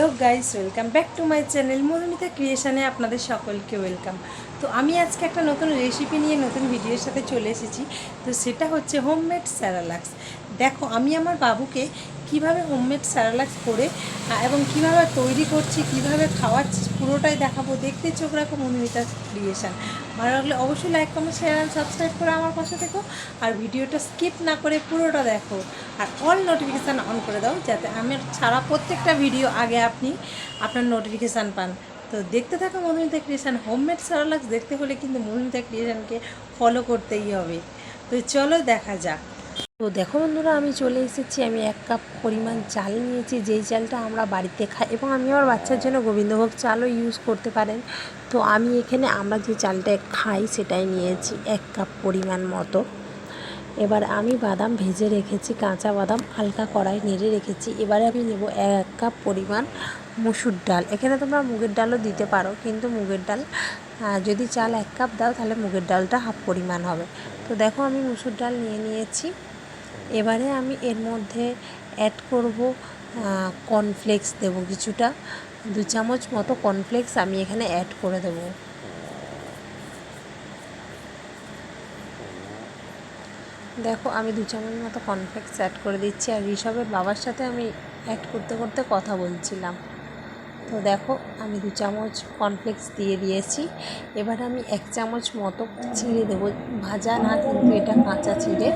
Hello guys, welcome back to my channel Madhumita ক্রিয়েশানে আপনাদের সকলকে welcome. তো আমি আজকে একটা নতুন রেসিপি নিয়ে নতুন ভিডিওর সাথে চলে এসেছি। তো সেটা হচ্ছে হোমমেড স্যারালাক্স দেখো, আমি আমার বাবুকে কীভাবে হোমমেড স্যারালাক্স করে এবং কীভাবে তৈরি করছি, কীভাবে খাওয়াচ্ছি পুরোটাই দেখাবো। দেখতে চোখ রাখো মধুমিতা ক্রিয়েশন ভালো লাগলে অবশ্যই like comment share and subscribe করে আমার পাশে থেকো। আর ভিডিওটা স্কিপ না করে পুরোটা দেখো। আর অল নোটিফিকেশান অন করে দাও, যাতে আমার ছাড়া প্রত্যেকটা ভিডিও আগে আপনি আপনার নোটিফিকেশান পান। তো দেখতে থাকো মধুমিতা ক্রিয়েশন হোমমেড সারালাক্স দেখতে হলে কিন্তু মধুমিতা ক্রিয়েশনকে ফলো করতেই হবে। তো চলো দেখা যাক। তো দেখো বন্ধুরা, আমি চলে এসেছি। আমি এক কাপ পরিমাণ চাল নিয়েছি। যেই চালটা আমরা বাড়িতে খাই এবং আমি আমার বাচ্চার জন্য গোবিন্দভোগ চালও ইউজ করতে পারেন। তো আমি এখানে আমরা যে চালটা খাই সেটাই নিয়েছি এক কাপ পরিমাণ মতো। এবার আমি বাদাম ভেজে রেখেছি, কাঁচা বাদাম হালকা কড়াই নেড়ে রেখেছি। এবারে আমি নেব এক কাপ পরিমাণ মুসুর ডাল। এখানে তোমরা মুগের ডালও দিতে পারো, কিন্তু মুগের ডাল যদি চাল এক কাপ দাও তাহলে মুগের ডালটা হাফ পরিমাণ হবে। তো দেখো আমি মুসুর ডাল নিয়ে নিয়েছি। এবারে আমি এর মধ্যে অ্যাড করব কর্নফ্লেক্স দেব কিছুটা। দু চামচ মতো কর্নফ্লেক্স আমি এখানে অ্যাড করে দেবো। দেখো, আমি দু চামচ মতো কর্নফ্লেক্স অ্যাড করে দিচ্ছি। আর ঋষভের বাবার সাথে আমি অ্যাড করতে করতে কথা বলছিলাম। তো দেখো, আমি দু চামচ কর্নফ্লেক্স দিয়ে দিয়েছি। এবার আমি এক চামচ মতো চিড়ে দেবো। ভাজা না, কিন্তু এটা কাঁচা চিড়ে।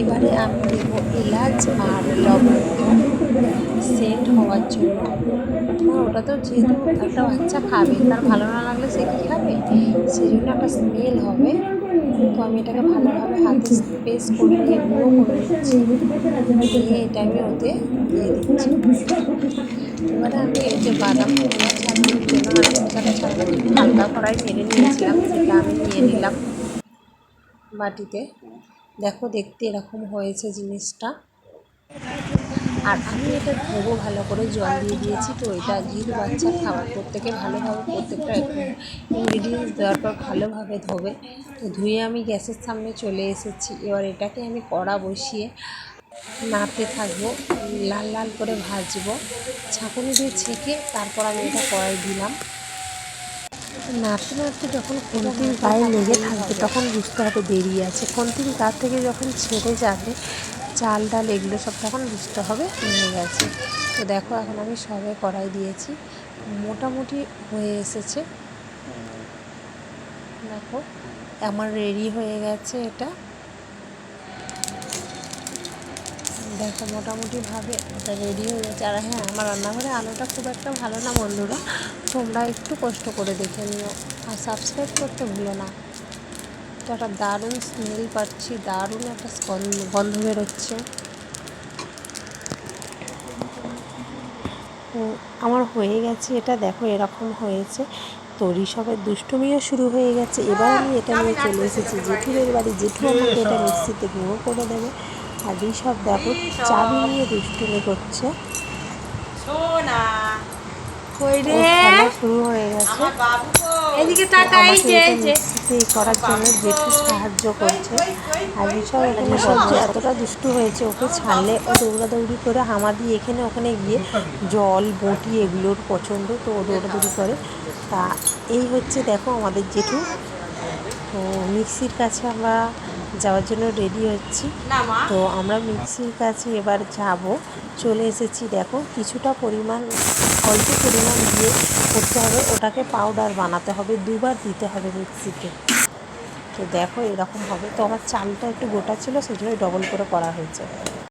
এবারে আমি দেবো এলাচ আর লবঙ্গ সেন্ট হওয়ার জন্য। ওটা তো যেহেতু একটা বাচ্চা খাবে, তার ভালো না লাগলে সে কী খাবে? সেই জন্য একটা স্মেল হবে। তো আমি এটাকে ভালোভাবে হাতে পেস্ট করে নিয়ে গুঁড়ো করে দিচ্ছি দিয়ে এটা আমি ওতে দিয়ে দিচ্ছি। এবারে আমি এই যে বাদাম ছাড়ানোর জন্য নারকেলটা ছাড়ানোর জন্য হালকা কড়াই নেড়ে নিয়েছিলাম, সেটা আমি নিয়ে নিলাম। বাটিতে। দেখো, দেখতে এরকম হয়েছে জিনিসটা। আর আমি এটা ধোবো ভালো করে, জল দিয়ে দিয়েছি, তো এটা ঘির বাচ্চার খাবার প্রত্যেকে ভালোভাবে, প্রত্যেকটা ইনগ্রিডিয়েন্টস দেওয়ার পর ভালোভাবে ধোবে। তো ধুয়ে আমি গ্যাসের সামনে চলে এসেছি। এবার এটাকে আমি কড়া বসিয়ে নাড়তে থাকব, লাল লাল করে ভাজবো। ছাঁকুনি দিয়ে ছেঁকে তারপর আমি এটা কড়াই দিলাম। নাড়তে নাড়তে যখন খুন্তির গায়ে লেগে থাকবে, তখন বুঝতে হবে বেরিয়ে আছে। খুন্তির তার থেকে যখন ছেড়ে যাবে, চাল ডাল এগুলো সব তখন বুঝতে হবে হয়ে গেছে। তো দেখো এখন আমি সবে কড়াই দিয়েছি। মোটামুটি হয়ে এসেছে। দেখো, আমার রেডি হয়ে গেছে এটা। দেখো, মোটামুটিভাবে এটা রেডি হয়ে গেছে। আর হ্যাঁ আমার রান্নাঘরে আলোটা খুব একটা ভালো না বন্ধুরা। তোমরা একটু কষ্ট করে দেখে নিও। আর সাবস্ক্রাইব করতে ভুলো না। তো একটা দারুণ স্মেল পাচ্ছি, দারুণ একটা গন্ধ বেরোচ্ছে। আমার হয়ে গেছে, এটা দেখো এরকম হয়েছে। তো ঋষভের দুষ্টুমিও শুরু হয়ে গেছে। এবার আমি এটা নিয়ে চলে এসেছি। জেঠুদের বাড়ি। জেঠু আমাকে এটা মিক্সিতে গুঁড়ো করে দেবে। আর ঋষভ দেখো চাবি নিয়ে দুষ্টুমি করছে। শুরু হয়ে গেছে। এদিকে যে করার জন্য জেঠু সাহায্য করছে। আর ঋষভ এখানে সবজি এতটা দুষ্টু হয়েছে ওকে ছাড়লে ও দৌড়াদৌড়ি করে হামা দিয়ে এখানে ওখানে গিয়ে জল বটি এগুলোর পছন্দ তো ও দৌড়াদৌড়ি করে। তা এই হচ্ছে দেখো আমাদের জেঠু। তো মিক্সির কাছে আমরা যাওয়ার জন্য রেডি হচ্ছি। তো আমরা মিক্সির কাছে এবার যাব। চলে এসেছি দেখো কিছুটা পরিমাণ অল্প পরিমাণ দিয়ে করতে হবে। ওটাকে পাউডার বানাতে হবে দুবার দিতে হবে মিক্সিতে। তো দেখো এরকম হবে। তো আমার চালটা একটু গোটা ছিল সেই জন্য ডবল করে করা হয়েছে।